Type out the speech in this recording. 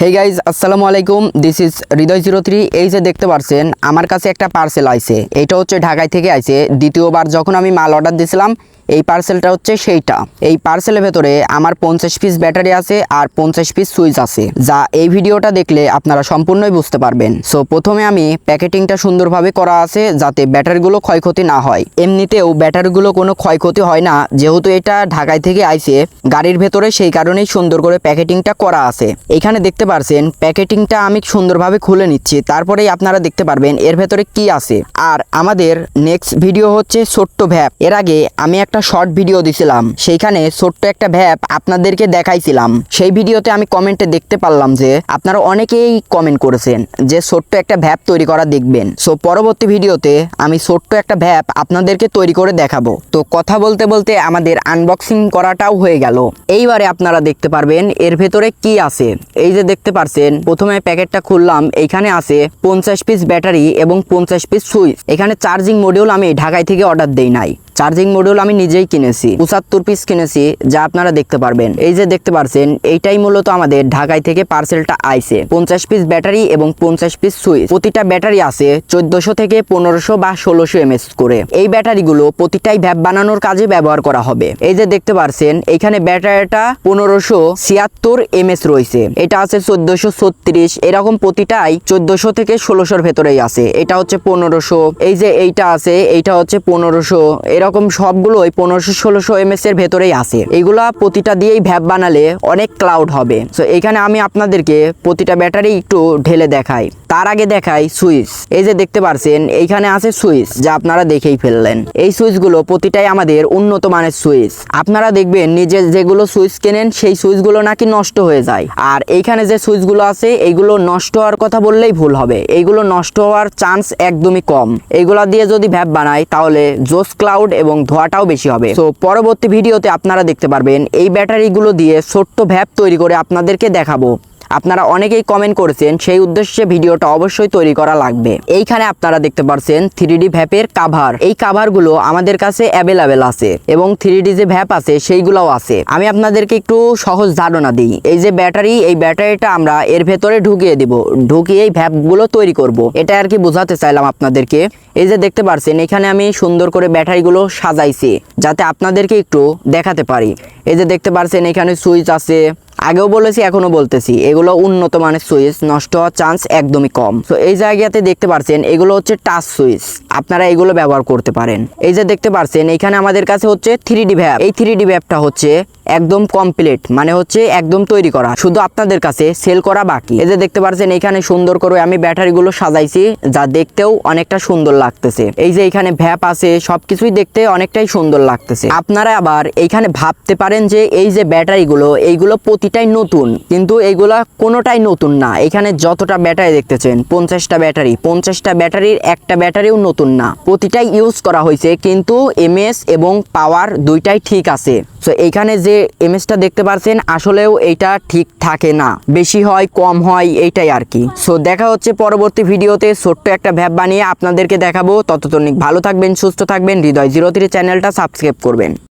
হেই guys আসসালামু আলাইকুম। This is Hridoy zero three এই যে দেখতে পারছেন, আমার কাছে একটা পার্সেল আইছে। এটা হচ্ছে ঢাকায় থেকে আইছে। দ্বিতীয়বার যখন আমি মাল অর্ডার দিয়েছিলাম এই পার্সেলটা হচ্ছে সেইটা। এই পার্সেলের ভেতরে আমার পঞ্চাশ পিস ব্যাটারি আছে আর পঞ্চাশ পিস সুইচ আছে, যা এই ভিডিওটা দেখলে আপনারা সম্পূর্ণই বুঝতে পারবেন। সো প্রথমে আমি প্যাকেটিংটা সুন্দরভাবে করা আছে যাতে ব্যাটারিগুলো ক্ষয়ক্ষতি না হয়। এমনিতেও ব্যাটারিগুলো কোনো ক্ষয়ক্ষতি হয় না, যেহেতু এটা ঢাকায় থেকে আইছে, গাড়ির ভেতরে সেই কারণেই সুন্দর করে প্যাকেটিংটা করা আছে। এখানে দেখতে পারছেন, প্যাকেটিংটা আমি সুন্দরভাবে খুলে নিচ্ছি, তারপরেই আপনারা দেখতে পারবেন এর ভেতরে কি আছে। আর আমাদের নেক্সট ভিডিও হচ্ছে ছোট্ট ভ্যাপ। এর আগে আমি একটা শর্ট ভিডিও দিছিলাম। সেইখানে ছোট্ট একটা ভ্যাপ আপনাদেরকে দেখাইছিলাম। সেই ভিডিওতে আমি কমেন্টে দেখতে পারলাম যে, আপনারা অনেকেই কমেন্ট করেছেন যে, ছোট্ট একটা ভ্যাপ তৈরি করা দেখবেন। সো পরবর্তী ভিডিওতে আমি ছোট্ট একটা ভ্যাপ আপনাদেরকে তৈরি করে দেখাবো। তো, কথা বলতে বলতে আমাদের আনবক্সিং করাটাও হয়ে গেল। এইবারে আপনারা দেখতে পারবেন এর ভেতরে কি আছে। এই যে দেখতে পারছেন, প্রথমে প্যাকেটটা খুললাম। এইখানে আছে পঞ্চাশ পিস ব্যাটারি এবং পঞ্চাশ পিস সুইচ এখানে চার্জিং মডিউল আমি ঢাকায় থেকে অর্ডার দেই নাই। চার্জিং মডিউল আমি নিজেই কিনেছি। পঁচাত্তর পিস কিনেছি, যা আপনারা দেখতে পারবেন। এই যে দেখতে পারছেন, এইটাই মূলত আমাদের ঢাকায় থেকে পার্সেলটা আইছে। পঞ্চাশ পিস ব্যাটারি এবং পঞ্চাশ পিস সুইচ প্রতিটা ব্যাটারি আছে চোদ্দশো থেকে পনেরোশো বা ষোলোশো এমএস করে। এই ব্যাটারিগুলো প্রতিটাই ভ্যাপ বানানোর কাজে ব্যবহার করা হবে। এই যে দেখতে পারছেন এইখানে ব্যাটারিটা পনেরোশো ছিয়াত্তর এমএস রয়েছে। এটা আছে চোদ্দশো ছত্রিশ। এরকম প্রতিটাই চোদ্দশো থেকে ষোলোশোর ভেতরেই আছে। এটা হচ্ছে পনেরোশো। এই যে এইটা আছে, এইটা হচ্ছে পনেরোশো। এরকম সবগুলো ওই পনেরোশো, ষোলোশো এমএস এর ভেতরেই আসে এগুলা প্রতিটা দিয়েই ভ্যাপ বানালে অনেক ক্লাউড হবে। তো এখানে আমি আপনাদেরকে প্রতিটা ব্যাটারি একটু ঢেলে দেখাই। তার আগে দেখাই সুইচ। এই যে দেখতে পারছেন, এইখানে আছে সুইচ, যা আপনারা দেখেই ফেললেন। এই সুইচগুলো প্রতিটাই আমাদের উন্নত মানের সুইচ। আপনারা দেখবেন নিজে যেগুলো সুইচ কেনেন, সেই সুইচগুলো নাকি নষ্ট হয়ে যায়। আর এইখানে যে সুইচগুলো আছে এইগুলো নষ্ট হওয়ার কথা বললেই ভুল হবে। এইগুলো নষ্ট হওয়ার চান্স একদমই কম। এইগুলা দিয়ে যদি ভ্যাপ বানাই, তাহলে জোস ক্লাউড এবং ধোয়াটাও বেশি হবে। তো পরবর্তী ভিডিওতে আপনারা দেখতে পারবেন, এই ব্যাটারিগুলো দিয়ে ছোট্ট ভ্যাপ তৈরি করে আপনাদেরকে দেখাবো। আপনারা অনেকেই কমেন্ট করেছেন, সেই উদ্দেশ্যে ভিডিওটা অবশ্যই তৈরি করা লাগবে। এইখানে আপনারা দেখতে পাচ্ছেন থ্রি ডি ভ্যাপের কাভার এই কাভারগুলো আমাদের কাছে অ্যাভেলেবেল আছে এবং থ্রি ডি যে ভ্যাপ আছে, সেইগুলোও আছে। আমি আপনাদেরকে একটু সহজ ধারণা দিই। এই যে ব্যাটারি, এই ব্যাটারিটা আমরা এর ভেতরে ঢুকিয়ে দিব। ঢুকিয়ে এই ভ্যাপগুলো তৈরি করব। এটা আর কি বোঝাতে চাইলাম আপনাদেরকে। এই যে দেখতে পারছেন, এখানে আমি সুন্দর করে ব্যাটারিগুলো সাজাইছি, যাতে আপনাদেরকে একটু দেখাতে পারি। এই যে দেখতে পারছেন, এখানে সুইচ আছে। আগেও বলেছি এখনও বলতেছি। এগুলো উন্নত মানের সুইচ, নষ্ট হওয়ার চান্স একদমই কম। তো এই জায়গাতে দেখতে পারছেন, এগুলো হচ্ছে টাচ সুইচ। আপনারা এগুলো ব্যবহার করতে পারেন। এই যে দেখতে পারছেন, এখানে আমাদের কাছে হচ্ছে থ্রি ডি ভ্যাপ এই থ্রি ডি ভ্যাপটা হচ্ছে একদম কমপ্লিট মানে হচ্ছে একদম তৈরি করা। শুধু আপনাদের কাছে সেল করা বাকি। এই যে দেখতে পারছেন, এখানে সুন্দর করে আমি ব্যাটারিগুলো সাজাইছি, যা দেখতেও অনেকটা সুন্দর লাগতেছে। এই যে এখানে ভ্যাপ আছে, সবকিছুই দেখতে অনেকটাই সুন্দর লাগতেছে। আপনারা আবার এইখানে ভাবতে পারেন যে, এই যে ব্যাটারিগুলো, এইগুলো প্রতিটাই নতুন। কিন্তু এইগুলা কোনোটাই নতুন না। এখানে যতটা ব্যাটারি দেখতেছেন, পঞ্চাশটা ব্যাটারি, পঞ্চাশটা ব্যাটারির একটা ব্যাটারিও নতুন না। প্রতিটাই ইউজ করা হয়েছে, কিন্তু এমএস এবং পাওয়ার দুইটাই ঠিক আছে। তো এইখানে যে এমএসটা দেখতে পারছেন, আসলেও এইটা ঠিক থাকে না। বেশি হয়, কম হয়, এইটাই আর কি। সো দেখা হচ্ছে পরবর্তী ভিডিওতে। ছোট্ট একটা ভ্যাপ বানিয়ে আপনাদেরকে দেখাবো। ততক্ষণ ভালো থাকবেন, সুস্থ থাকবেন। হৃদয় জিরো থ্রি চ্যানেলটা সাবস্ক্রাইব করবেন।